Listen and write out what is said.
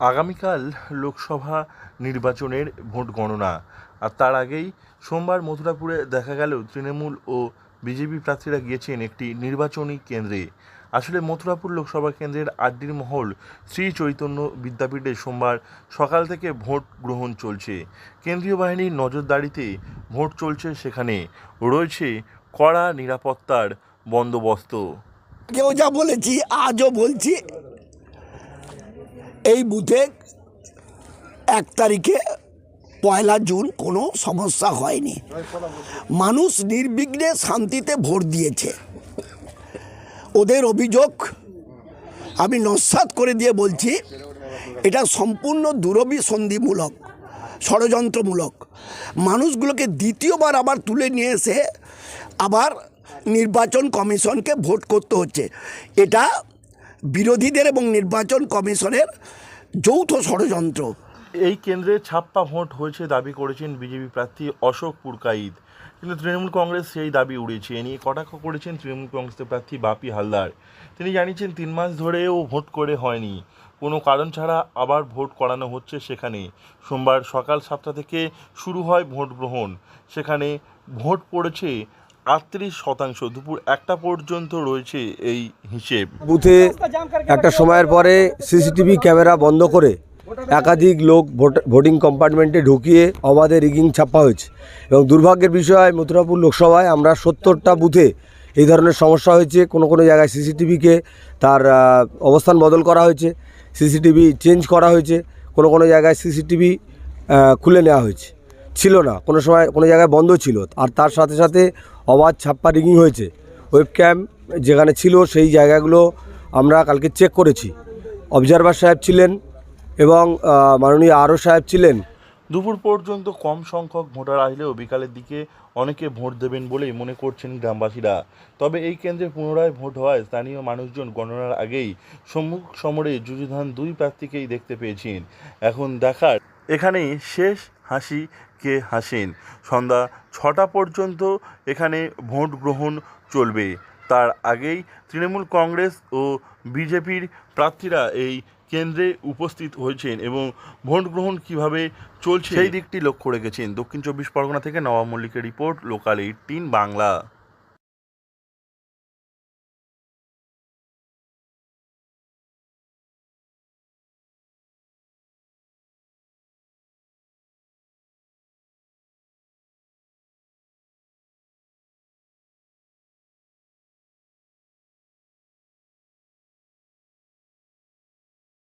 আগামীকাল লোকসভা নির্বাচনের ভোট গণনা। আর তার আগেই সোমবার মথুরাপুরে দেখা গেল তৃণমূল ও বিজেপি প্রার্থীরা গিয়েছেন একটি নির্বাচনী কেন্দ্রে। আসলে মথুরাপুর লোকসভা কেন্দ্রের আড্ডির মহল শ্রী চৈতন্য বিদ্যাপীঠে সোমবার সকাল থেকে ভোট গ্রহণ চলছে। কেন্দ্রীয় বাহিনীর নজরদারিতে ভোট চলছে সেখানে। রয়েছে কড়া নিরাপত্তার বন্দোবস্ত। কেউ যা বলেছি, আজও বলছি। এই বুথে এক তারিখে পয়লা জুন কোনো সমস্যা হয়নি। মানুষ নির্বিঘ্নে শান্তিতে ভোট দিয়েছে। ওদের অভিযোগ আমি নস্বাত করে দিয়ে বলছি, এটা সম্পূর্ণ দুরভিসন্ধিমূলক ষড়যন্ত্রমূলক। মানুষগুলোকে দ্বিতীয়বার আবার তুলে নিয়ে এসে আবার নির্বাচন কমিশনকে ভোট করতে হচ্ছে। এটা বিরোধীদের এবং নির্বাচন কমিশনের যৌথ ষড়যন্ত্র। এই কেন্দ্রে ছাপ্পা ভোট হয়েছে দাবি করেছেন বিজেপি প্রার্থী অশোক পুরকাইদ কিন্তু তৃণমূল কংগ্রেস সেই দাবি উড়িয়েছে এ নিয়ে কটাক্ষ করেছেন তৃণমূল কংগ্রেসের প্রার্থী বাপি হালদার। তিনি জানিয়েছেন, তিন মাস ধরেও ভোট করে হয়নি। কোনো কারণ ছাড়া আবার ভোট করানো হচ্ছে সেখানে। সোমবার সকাল সাতটা থেকে শুরু হয় ভোট গ্রহণ। সেখানে ভোট পড়েছে আটত্রিশ শতাংশ দুপুর একটা পর্যন্ত রয়েছে এই হিসেব। বুথে একটা সময়ের পরে সিসিটিভি ক্যামেরা বন্ধ করে একাধিক লোক ভোট- কম্পার্টমেন্টে ঢুকিয়ে অবাধে রিগিং ছাপ্পা হয়েছে। এবং দুর্ভাগ্যের বিষয়, মথুরাপুর লোকসভায় আমরা সত্তরটা বুথে এই ধরনের সমস্যা হয়েছে। কোনো কোনো জায়গায় সিসিটিভিকে তার অবস্থান বদল করা হয়েছে। সিসিটিভি চেঞ্জ করা হয়েছে। কোনো কোনো জায়গায় সিসিটিভি খুলে নেওয়া হয়েছে। ছিল না। কোনো সময় কোনো জায়গায় বন্ধ ছিল। আর তার সাথে সাথে অবাধ ছাপ্পা রিগিং হয়েছে। ওয়েব ক্যাম যেখানে ছিল সেই জায়গাগুলো আমরা কালকে চেক করেছি। অবজারভার সাহেব ছিলেন এবং মাননীয় আরও সাহেব ছিলেন। দুপুর পর্যন্ত কম সংখ্যক ভোটার আসলেও বিকালের দিকে অনেকে ভোট দেবেন বলেই মনে করছেন গ্রামবাসীরা। তবে এই কেন্দ্রে পুনরায় ভোট হওয়ায় স্থানীয় মানুষজন গণনার আগেই সম্মুখ সমরে যুযুধান দুই প্রার্থীকেই দেখতে পেয়েছেন। এখন দেখার এখানেই শেষ হাসি কে হাসেন। সন্ধ্যা ছটা পর্যন্ত এখানে ভোট গ্রহণ চলবে। তার আগেই তৃণমূল কংগ্রেস ও বিজেপির প্রার্থীরা এই কেন্দ্রে উপস্থিত হয়েছেন এবং ভোট গ্রহণ কীভাবে চলছে সেই দিকটি লক্ষ্য রেখেছেন দক্ষিণ চব্বিশ পরগনা থেকে নবাব মল্লিকের রিপোর্ট, লোকাল এইটিন বাংলা।